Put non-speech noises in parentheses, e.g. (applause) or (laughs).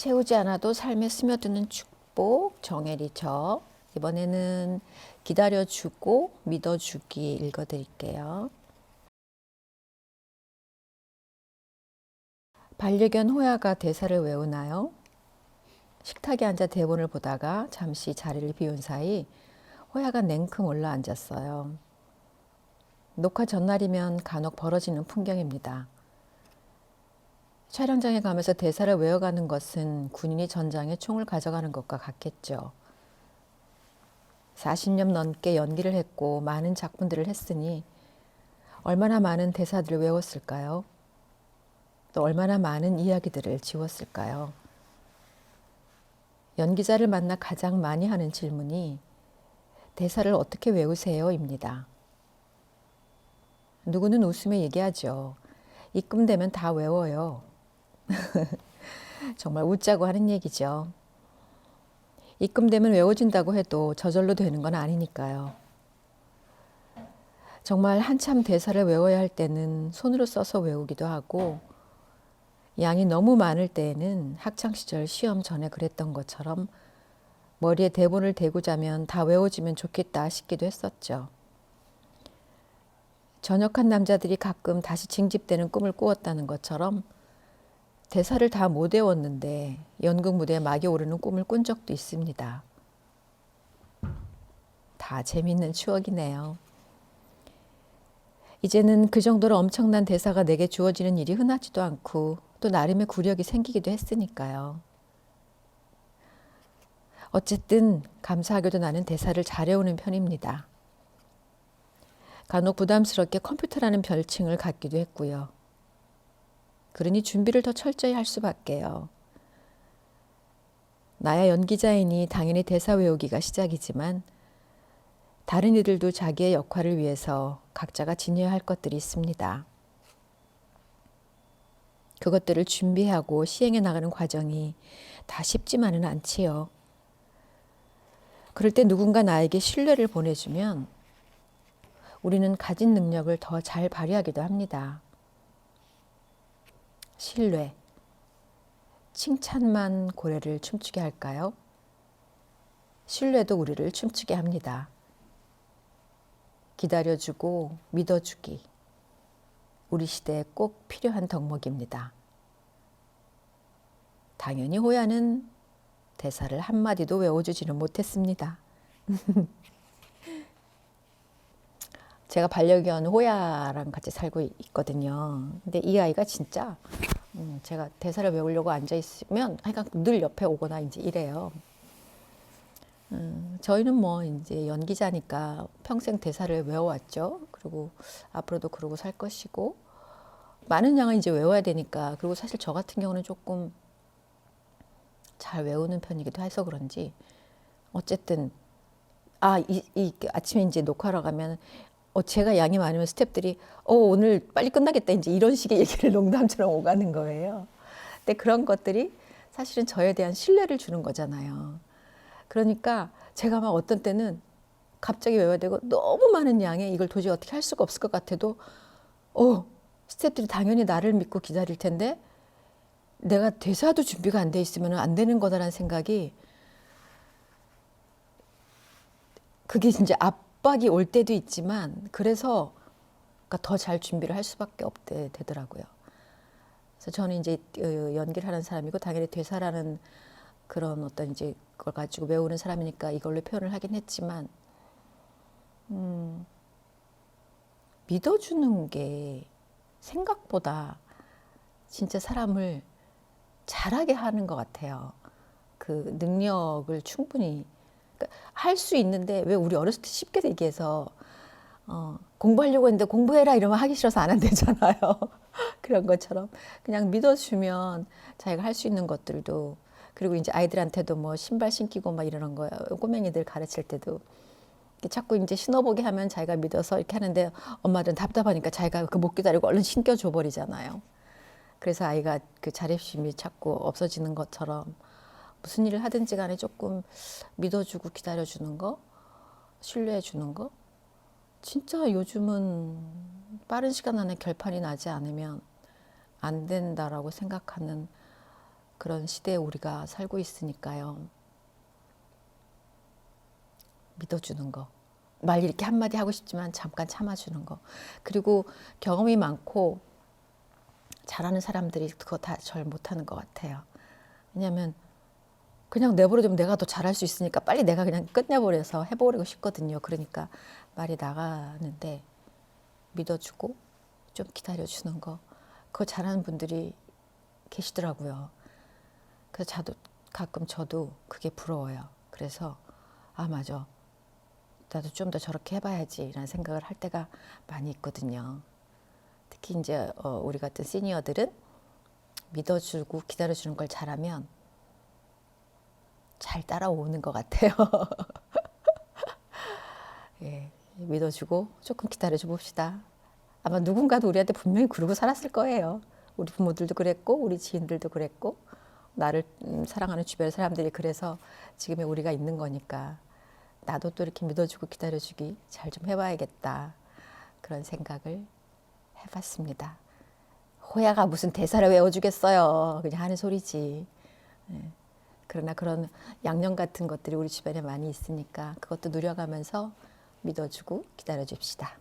채우지 않아도 삶에 스며드는 축복 정혜리죠. 이번에는 기다려주고 믿어주기 읽어드릴게요. 반려견 호야가 대사를 외우나요? 식탁에 앉아 대본을 보다가 잠시 자리를 비운 사이 호야가 냉큼 올라앉았어요. 녹화 전날이면 간혹 벌어지는 풍경입니다. 촬영장에 가면서 대사를 외워가는 것은 군인이 전장에 총을 가져가는 것과 같겠죠. 40년 넘게 연기를 했고 많은 작품들을 했으니 얼마나 많은 대사들을 외웠을까요? 또 얼마나 많은 이야기들을 지웠을까요? 연기자를 만나 가장 많이 하는 질문이 대사를 어떻게 외우세요?입니다. 누구는 웃으며 얘기하죠. 입금되면 다 외워요. (laughs) 정말 웃자고 하는 얘기죠. 입금되면 외워진다고 해도 저절로 되는 건 아니니까요. 정말 한참 대사를 외워야 할 때는 손으로 써서 외우기도 하고 양이 너무 많을 때에는 학창 시절 시험 전에 그랬던 것처럼 머리에 대본을 대고 자면 다 외워지면 좋겠다 싶기도 했었죠. 전역한 남자들이 가끔 다시 징집되는 꿈을 꾸었다는 것처럼 대사를 다 못 외웠는데 연극 무대에 막이 오르는 꿈을 꾼 적도 있습니다. 다 재밌는 추억이네요. 이제는 그 정도로 엄청난 대사가 내게 주어지는 일이 흔하지도 않고 또 나름의 구력이 생기기도 했으니까요. 어쨌든 감사하게도 나는 대사를 잘 외우는 편입니다. 간혹 부담스럽게 컴퓨터라는 별칭을 갖기도 했고요. 그러니 준비를 더 철저히 할 수밖에요. 나야 연기자이니 당연히 대사 외우기가 시작이지만 다른 이들도 자기의 역할을 위해서 각자가 지녀야 할 것들이 있습니다. 그것들을 준비하고 시행해 나가는 과정이 다 쉽지만은 않지요. 그럴 때 누군가 나에게 신뢰를 보내주면 우리는 가진 능력을 더 잘 발휘하기도 합니다. 신뢰. 칭찬만 고래를 춤추게 할까요? 신뢰도 우리를 춤추게 합니다. 기다려주고 믿어주기. 우리 시대에 꼭 필요한 덕목입니다. 당연히 호야는 대사를 한마디도 외워주지는 못했습니다. (laughs) 제가 반려견 호야랑 같이 살고 있거든요. 근데 이 아이가 진짜 음, 제가 대사를 외우려고 앉아 있으면 하여간 늘 옆에 오거나 이제 이래요. 음, 저희는 뭐 이제 연기자니까 평생 대사를 외워왔죠. 그리고 앞으로도 그러고 살 것이고 많은 양을 이제 외워야 되니까 그리고 사실 저 같은 경우는 조금 잘 외우는 편이기도 해서 그런지 어쨌든 아, 이, 이 아침에 이제 녹화하러 가면 어, 제가 양이 많으면 스탭들이 어, 오늘 빨리 끝나겠다 이제 이런 식의 얘기를 (laughs) 농담처럼 오가는 거예요. 근데 그런 것들이 사실은 저에 대한 신뢰를 주는 거잖아요. 그러니까 제가 막 어떤 때는 갑자기 외워야 되고 너무 많은 양에 이걸 도저히 어떻게 할 수가 없을 것 같아도 어, 스탭들이 당연히 나를 믿고 기다릴 텐데 내가 대사도 준비가 안 돼 있으면 안 되는 거다라는 생각이 그게 진짜 압박이 올 때도 있지만 그래서 그러니까 더 잘 준비를 할 수밖에 없대 되더라고요. 그래서 저는 이제 어, 연기를 하는 사람이고 당연히 대사라는 그런 어떤 이제 걸 가지고 외우는 사람이니까 이걸로 표현을 하긴 했지만 음, 믿어주는 게 생각보다 진짜 사람을 잘하게 하는 것 같아요. 그 능력을 충분히 할 수 있는데 왜 우리 어렸을 때 쉽게 얘기해서 어, 공부하려고 했는데 공부해라 이러면 하기 싫어서 안 한대잖아요. (laughs) 그런 것처럼 그냥 믿어주면 자기가 할 수 있는 것들도 그리고 이제 아이들한테도 뭐 신발 신기고 막 이러는 거야. 꼬맹이들 가르칠 때도 자꾸 이제 신어보게 하면 자기가 믿어서 이렇게 하는데 엄마들은 답답하니까 자기가 그 못 기다리고 얼른 신겨줘 버리잖아요. 그래서 아이가 그 자립심이 자꾸 없어지는 것처럼 무슨 일을 하든지 간에 조금 믿어주고 기다려주는 거, 신뢰해주는 거. 진짜 요즘은 빠른 시간 안에 결판이 나지 않으면 안 된다라고 생각하는 그런 시대에 우리가 살고 있으니까요. 믿어주는 거. 말 이렇게 한마디 하고 싶지만 잠깐 참아주는 거. 그리고 경험이 많고 잘하는 사람들이 그거 다 절 못하는 것 같아요. 왜냐하면 그냥 내버려두면 내가 더 잘할 수 있으니까 빨리 내가 그냥 끝내버려서 해버리고 싶거든요. 그러니까 말이 나가는데 믿어주고 좀 기다려주는 거. 그거 잘하는 분들이 계시더라고요. 그래서 저도 가끔 저도 그게 부러워요. 그래서 아 맞아. 나도 좀 더 저렇게 해봐야지라는 생각을 할 때가 많이 있거든요. 특히 이제 어, 우리 같은 시니어들은 믿어주고 기다려주는 걸 잘하면 잘 따라오는 것 같아요. (laughs) 예, 믿어주고 조금 기다려줘 봅시다. 아마 누군가도 우리한테 분명히 그러고 살았을 거예요. 우리 부모들도 그랬고, 우리 지인들도 그랬고, 나를 음, 사랑하는 주변 사람들이 그래서 지금의 우리가 있는 거니까 나도 또 이렇게 믿어주고 기다려주기 잘 좀 해봐야겠다 그런 생각을 해봤습니다. 호야가 무슨 대사를 외워주겠어요. 그냥 하는 소리지. 예. 그러나 그런 양념 같은 것들이 우리 주변에 많이 있으니까 그것도 누려가면서 믿어주고 기다려 줍시다.